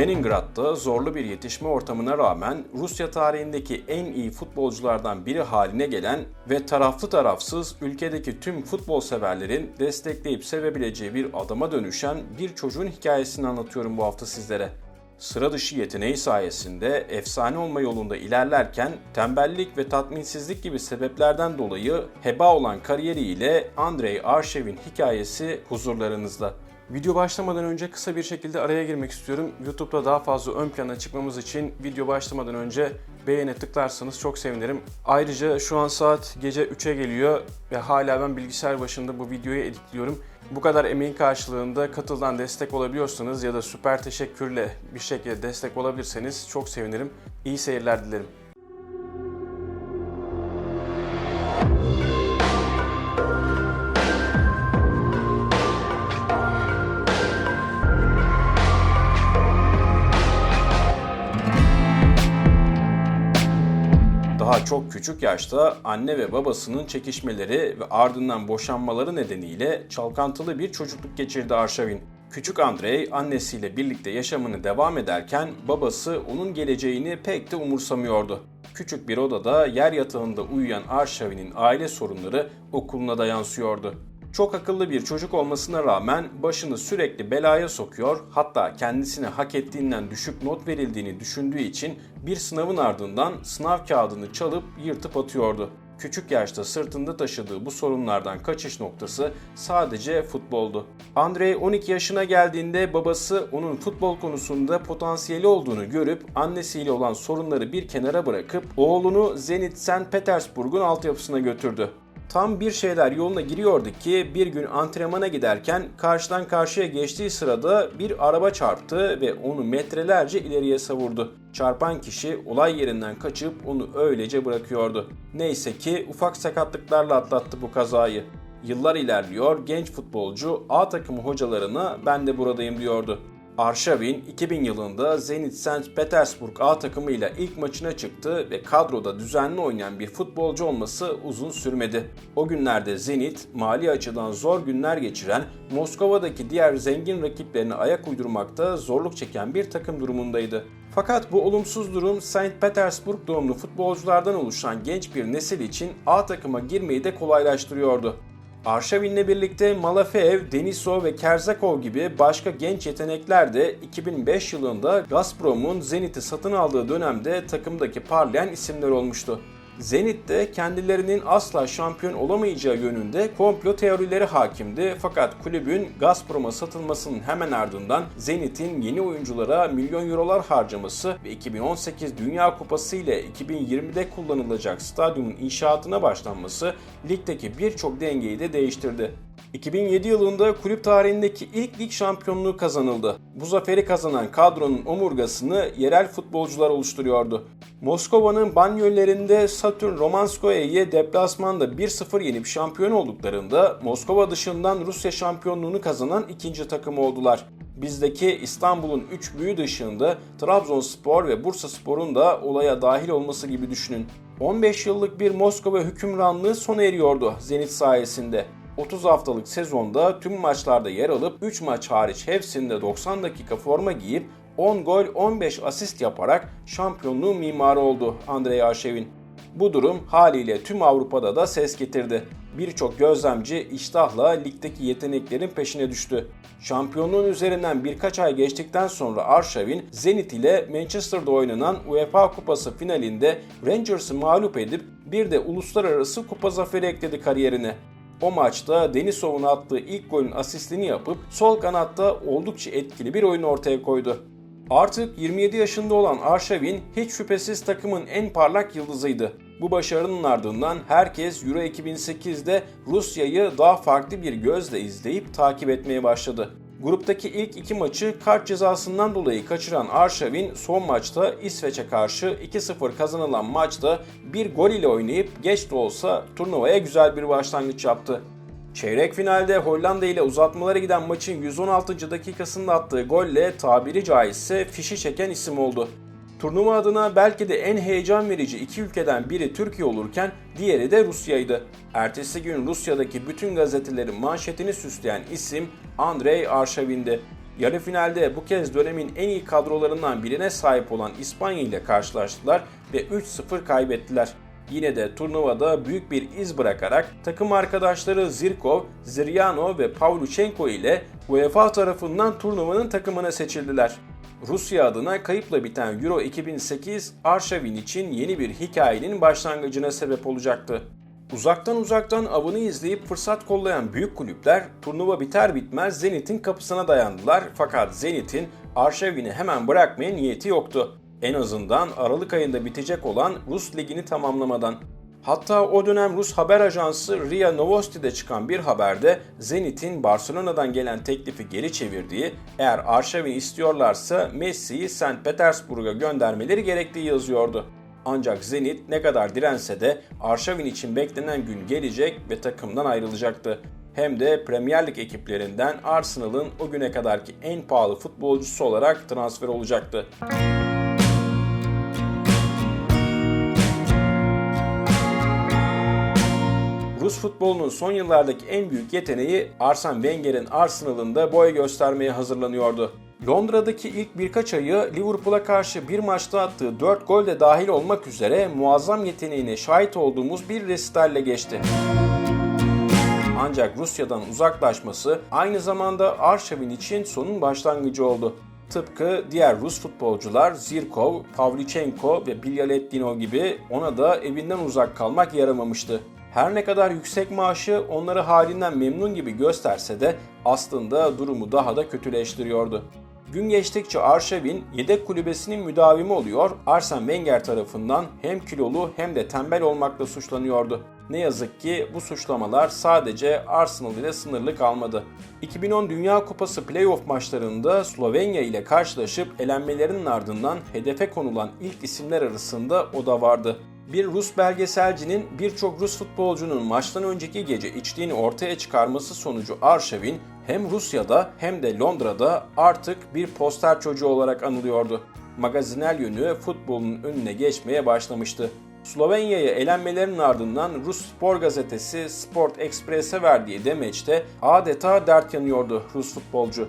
Leningrad'da zorlu bir yetişme ortamına rağmen Rusya tarihindeki en iyi futbolculardan biri haline gelen ve taraflı tarafsız ülkedeki tüm futbol severlerin destekleyip sevebileceği bir adama dönüşen bir çocuğun hikayesini anlatıyorum bu hafta sizlere. Sıra dışı yeteneği sayesinde efsane olma yolunda ilerlerken tembellik ve tatminsizlik gibi sebeplerden dolayı heba olan kariyeriyle Andrei Arshev'in hikayesi huzurlarınızda. Video başlamadan önce kısa bir şekilde araya girmek istiyorum. YouTube'da daha fazla ön plana çıkmamız için video başlamadan önce beğene tıklarsanız çok sevinirim. Ayrıca şu an saat gece 3'e geliyor ve hala ben bilgisayar başında bu videoyu editliyorum. Bu kadar emeğin karşılığında katıldan destek olabiliyorsanız ya da süper teşekkürle bir şekilde destek olabilirseniz çok sevinirim. İyi seyirler dilerim. Çok küçük yaşta anne ve babasının çekişmeleri ve ardından boşanmaları nedeniyle çalkantılı bir çocukluk geçirdi Arşavin. Küçük Andrei annesiyle birlikte yaşamını devam ederken babası onun geleceğini pek de umursamıyordu. Küçük bir odada yer yatağında uyuyan Arşavin'in aile sorunları okuluna da yansıyordu. Çok akıllı bir çocuk olmasına rağmen başını sürekli belaya sokuyor, hatta kendisine hak ettiğinden düşük not verildiğini düşündüğü için bir sınavın ardından sınav kağıdını çalıp yırtıp atıyordu. Küçük yaşta sırtında taşıdığı bu sorunlardan kaçış noktası sadece futboldu. Andrei 12 yaşına geldiğinde babası onun futbol konusunda potansiyeli olduğunu görüp annesiyle olan sorunları bir kenara bırakıp oğlunu Zenit St. Petersburg'un altyapısına götürdü. Tam bir şeyler yoluna giriyordu ki bir gün antrenmana giderken karşıdan karşıya geçtiği sırada bir araba çarptı ve onu metrelerce ileriye savurdu. Çarpan kişi olay yerinden kaçıp onu öylece bırakıyordu. Neyse ki ufak sakatlıklarla atlattı bu kazayı. Yıllar ilerliyor genç futbolcu A takımı hocalarına ben de buradayım diyordu. Arshavin 2000 yılında Zenit St. Petersburg A takımıyla ilk maçına çıktı ve kadroda düzenli oynayan bir futbolcu olması uzun sürmedi. O günlerde Zenit mali açıdan zor günler geçiren Moskova'daki diğer zengin rakiplerine ayak uydurmakta zorluk çeken bir takım durumundaydı. Fakat bu olumsuz durum St. Petersburg doğumlu futbolculardan oluşan genç bir nesil için A takıma girmeyi de kolaylaştırıyordu. Arşavin'le birlikte Malafeev, Denisov ve Kerzakov gibi başka genç yetenekler de 2005 yılında Gazprom'un Zenit'i satın aldığı dönemde takımdaki parlayan isimler olmuştu. Zenit de kendilerinin asla şampiyon olamayacağı yönünde komplo teorileri hakimdi fakat kulübün Gazprom'a satılmasının hemen ardından Zenit'in yeni oyunculara milyon eurolar harcaması ve 2018 Dünya Kupası ile 2020'de kullanılacak stadyumun inşaatına başlanması ligdeki birçok dengeyi de değiştirdi. 2007 yılında kulüp tarihindeki ilk lig şampiyonluğu kazanıldı. Bu zaferi kazanan kadronun omurgasını yerel futbolcular oluşturuyordu. Moskova'nın banyollerinde Saturn Romanskoye'yi deplasmanda 1-0 yenip şampiyon olduklarında Moskova dışından Rusya şampiyonluğunu kazanan ikinci takım oldular. Bizdeki İstanbul'un üç büyü dışında Trabzonspor ve Bursaspor'un da olaya dahil olması gibi düşünün. 15 yıllık bir Moskova hükümranlığı sona eriyordu Zenit sayesinde. 30 haftalık sezonda tüm maçlarda yer alıp 3 maç hariç hepsinde 90 dakika forma giyip 10 gol 15 asist yaparak şampiyonluğun mimarı oldu Andrei Arşevin. Bu durum haliyle tüm Avrupa'da da ses getirdi. Birçok gözlemci iştahla ligdeki yeteneklerin peşine düştü. Şampiyonluğun üzerinden birkaç ay geçtikten sonra Arşavin, Zenit ile Manchester'da oynanan UEFA Kupası finalinde Rangers'ı mağlup edip bir de uluslararası kupa zaferi ekledi kariyerine. O maçta Denisov'un attığı ilk golün asistini yapıp sol kanatta oldukça etkili bir oyun ortaya koydu. Artık 27 yaşında olan Arşavin hiç şüphesiz takımın en parlak yıldızıydı. Bu başarının ardından herkes Euro 2008'de Rusya'yı daha farklı bir gözle izleyip takip etmeye başladı. Gruptaki ilk iki maçı kart cezasından dolayı kaçıran Arşavin son maçta İsveç'e karşı 2-0 kazanılan maçta bir gol ile oynayıp geç de olsa turnuvaya güzel bir başlangıç yaptı. Çeyrek finalde Hollanda ile uzatmalara giden maçın 116. dakikasında attığı golle tabiri caizse fişi çeken isim oldu. Turnuva adına belki de en heyecan verici iki ülkeden biri Türkiye olurken diğeri de Rusya'ydı. Ertesi gün Rusya'daki bütün gazetelerin manşetini süsleyen isim Andrei Arşavin'di. Yarı finalde bu kez dönemin en iyi kadrolarından birine sahip olan İspanya ile karşılaştılar ve 3-0 kaybettiler. Yine de turnuvada büyük bir iz bırakarak takım arkadaşları Zirkov, Ziryano ve Pavlyuchenko ile UEFA tarafından turnuvanın takımına seçildiler. Rusya adına kayıpla biten Euro 2008 Arşavin için yeni bir hikayenin başlangıcına sebep olacaktı. Uzaktan uzaktan avını izleyip fırsat kollayan büyük kulüpler turnuva biter bitmez Zenit'in kapısına dayandılar fakat Zenit'in Arşavin'i hemen bırakmaya niyeti yoktu. En azından Aralık ayında bitecek olan Rus ligini tamamlamadan. Hatta o dönem Rus haber ajansı RIA Novosti'de çıkan bir haberde Zenit'in Barcelona'dan gelen teklifi geri çevirdiği, eğer Arşavin istiyorlarsa Messi'yi St. Petersburg'a göndermeleri gerektiği yazıyordu. Ancak Zenit ne kadar dirense de Arşavin için beklenen gün gelecek ve takımdan ayrılacaktı. Hem de Premier Lig ekiplerinden Arsenal'ın o güne kadarki en pahalı futbolcusu olarak transfer olacaktı. Rus futbolunun son yıllardaki en büyük yeteneği Arsene Wenger'in Arsenal'ında boy göstermeye hazırlanıyordu. Londra'daki ilk birkaç ayı Liverpool'a karşı bir maçta attığı 4 gol de dahil olmak üzere muazzam yeteneğine şahit olduğumuz bir resitalle geçti. Ancak Rusya'dan uzaklaşması aynı zamanda Arşavin için sonun başlangıcı oldu. Tıpkı diğer Rus futbolcular Zirkov, Pavlyuchenko ve Bilyaletdinov gibi ona da evinden uzak kalmak yaramamıştı. Her ne kadar yüksek maaşı onları halinden memnun gibi gösterse de aslında durumu daha da kötüleştiriyordu. Gün geçtikçe Arşavin yedek kulübesinin müdavimi oluyor, Arsene Wenger tarafından hem kilolu hem de tembel olmakla suçlanıyordu. Ne yazık ki bu suçlamalar sadece Arsenal ile sınırlı kalmadı. 2010 Dünya Kupası playoff maçlarında Slovenya ile karşılaşıp elenmelerinin ardından hedefe konulan ilk isimler arasında o da vardı bir Rus belgeselcinin birçok Rus futbolcunun maçtan önceki gece içtiğini ortaya çıkarması sonucu Arşavin hem Rusya'da hem de Londra'da artık bir poster çocuğu olarak anılıyordu. Magazinel yönü futbolun önüne geçmeye başlamıştı. Slovenya'ya elenmelerinin ardından Rus spor gazetesi Sport Express'e verdiği demeçte adeta dert yanıyordu Rus futbolcu.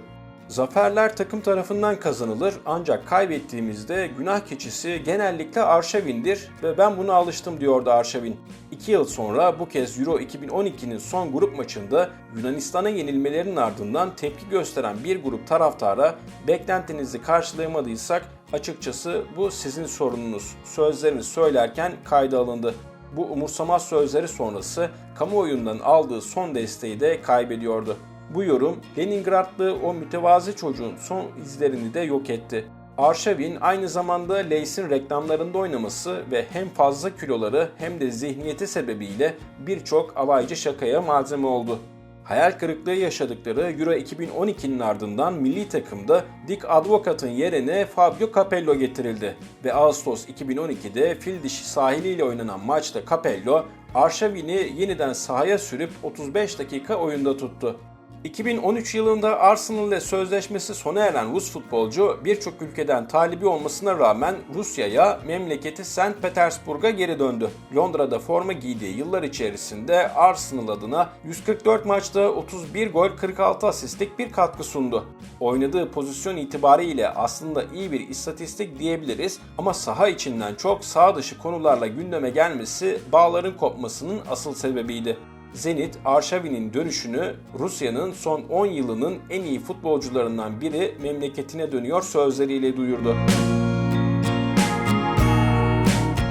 Zaferler takım tarafından kazanılır ancak kaybettiğimizde günah keçisi genellikle Arşavin'dir ve ben buna alıştım diyordu Arşavin. 2 yıl sonra bu kez Euro 2012'nin son grup maçında Yunanistan'a yenilmelerinin ardından tepki gösteren bir grup taraftara beklentinizi karşılayamadıysak açıkçası bu sizin sorununuz. Sözlerini söylerken kayda alındı. Bu umursamaz sözleri sonrası kamuoyundan aldığı son desteği de kaybediyordu. Bu yorum Leningradlı o mütevazi çocuğun son izlerini de yok etti. Arşavin aynı zamanda Lace'in reklamlarında oynaması ve hem fazla kiloları hem de zihniyeti sebebiyle birçok alaycı şakaya malzeme oldu. Hayal kırıklığı yaşadıkları Euro 2012'nin ardından milli takımda Dick Advocat'ın yerine Fabio Capello getirildi ve Ağustos 2012'de fil dişi sahiliyle oynanan maçta Capello Arşavin'i yeniden sahaya sürüp 35 dakika oyunda tuttu. 2013 yılında Arsenal ile sözleşmesi sona eren Rus futbolcu birçok ülkeden talibi olmasına rağmen Rusya'ya memleketi St. Petersburg'a geri döndü. Londra'da forma giydiği yıllar içerisinde Arsenal adına 144 maçta 31 gol 46 asistlik bir katkı sundu. Oynadığı pozisyon itibariyle aslında iyi bir istatistik diyebiliriz ama saha içinden çok sağ dışı konularla gündeme gelmesi bağların kopmasının asıl sebebiydi. Zenit, Arşavin'in dönüşünü Rusya'nın son 10 yılının en iyi futbolcularından biri memleketine dönüyor sözleriyle duyurdu.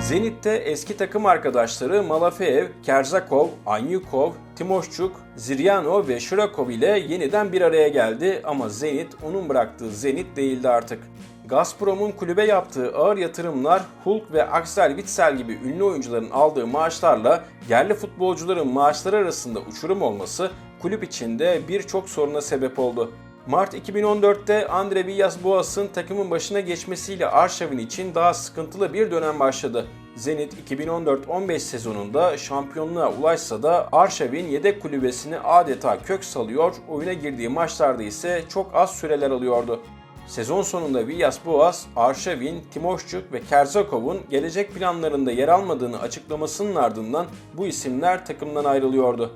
Zenit'te eski takım arkadaşları Malafeev, Kerzakov, Anyukov, Timoşçuk, Ziryano ve Shirakov ile yeniden bir araya geldi ama Zenit onun bıraktığı Zenit değildi artık. Gazprom'un kulübe yaptığı ağır yatırımlar Hulk ve Axel Witsel gibi ünlü oyuncuların aldığı maaşlarla yerli futbolcuların maaşları arasında uçurum olması kulüp içinde birçok soruna sebep oldu. Mart 2014'te Andre Villas-Boas'ın takımın başına geçmesiyle Arşavin için daha sıkıntılı bir dönem başladı. Zenit 2014-15 sezonunda şampiyonluğa ulaşsa da Arşavin yedek kulübesini adeta kök salıyor, oyuna girdiği maçlarda ise çok az süreler alıyordu. Sezon sonunda Villas-Boas, Arşavin, Timoşçuk ve Kerzakov'un gelecek planlarında yer almadığını açıklamasının ardından bu isimler takımdan ayrılıyordu.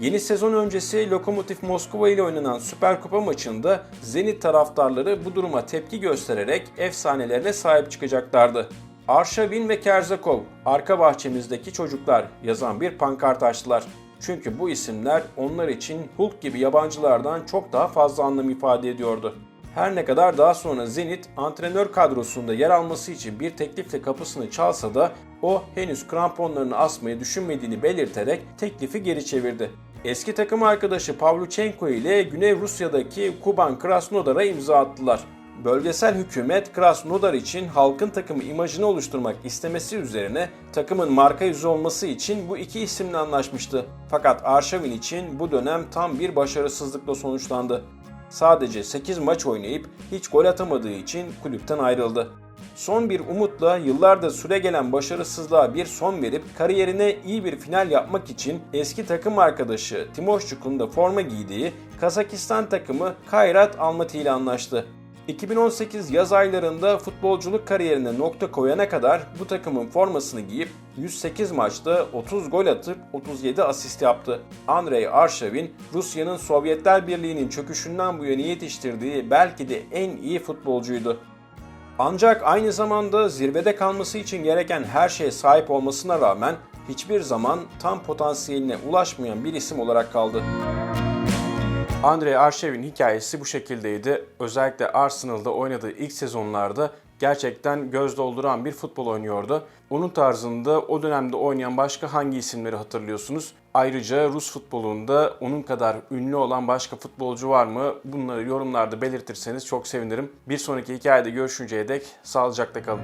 Yeni sezon öncesi Lokomotiv Moskova ile oynanan Süper Kupa maçında Zenit taraftarları bu duruma tepki göstererek efsanelerine sahip çıkacaklardı. Arşavin ve Kerzakov, arka bahçemizdeki çocuklar yazan bir pankart açtılar. Çünkü bu isimler onlar için Hulk gibi yabancılardan çok daha fazla anlam ifade ediyordu. Her ne kadar daha sonra Zenit antrenör kadrosunda yer alması için bir teklifle kapısını çalsa da o henüz kramponlarını asmayı düşünmediğini belirterek teklifi geri çevirdi. Eski takım arkadaşı Pavlyuchenko ile Güney Rusya'daki Kuban Krasnodar'a imza attılar. Bölgesel hükümet Krasnodar için halkın takımı imajını oluşturmak istemesi üzerine takımın marka yüzü olması için bu iki isimle anlaşmıştı. Fakat Arşavin için bu dönem tam bir başarısızlıkla sonuçlandı. Sadece 8 maç oynayıp hiç gol atamadığı için kulüpten ayrıldı. Son bir umutla yıllardır süre gelen başarısızlığa bir son verip kariyerine iyi bir final yapmak için eski takım arkadaşı Timoşçuk'un da forma giydiği Kazakistan takımı Kayrat Almaty ile anlaştı. 2018 yaz aylarında futbolculuk kariyerine nokta koyana kadar bu takımın formasını giyip 108 maçta 30 gol atıp 37 asist yaptı. Andrei Arşavin, Rusya'nın Sovyetler Birliği'nin çöküşünden bu yana yetiştirdiği belki de en iyi futbolcuydu. Ancak aynı zamanda zirvede kalması için gereken her şeye sahip olmasına rağmen hiçbir zaman tam potansiyeline ulaşmayan bir isim olarak kaldı. Andrei Arşev'in hikayesi bu şekildeydi. Özellikle Arsenal'da oynadığı ilk sezonlarda gerçekten göz dolduran bir futbol oynuyordu. Onun tarzında o dönemde oynayan başka hangi isimleri hatırlıyorsunuz? Ayrıca Rus futbolunda onun kadar ünlü olan başka futbolcu var mı? Bunları yorumlarda belirtirseniz çok sevinirim. Bir sonraki hikayede görüşünceye dek sağlıcakla kalın.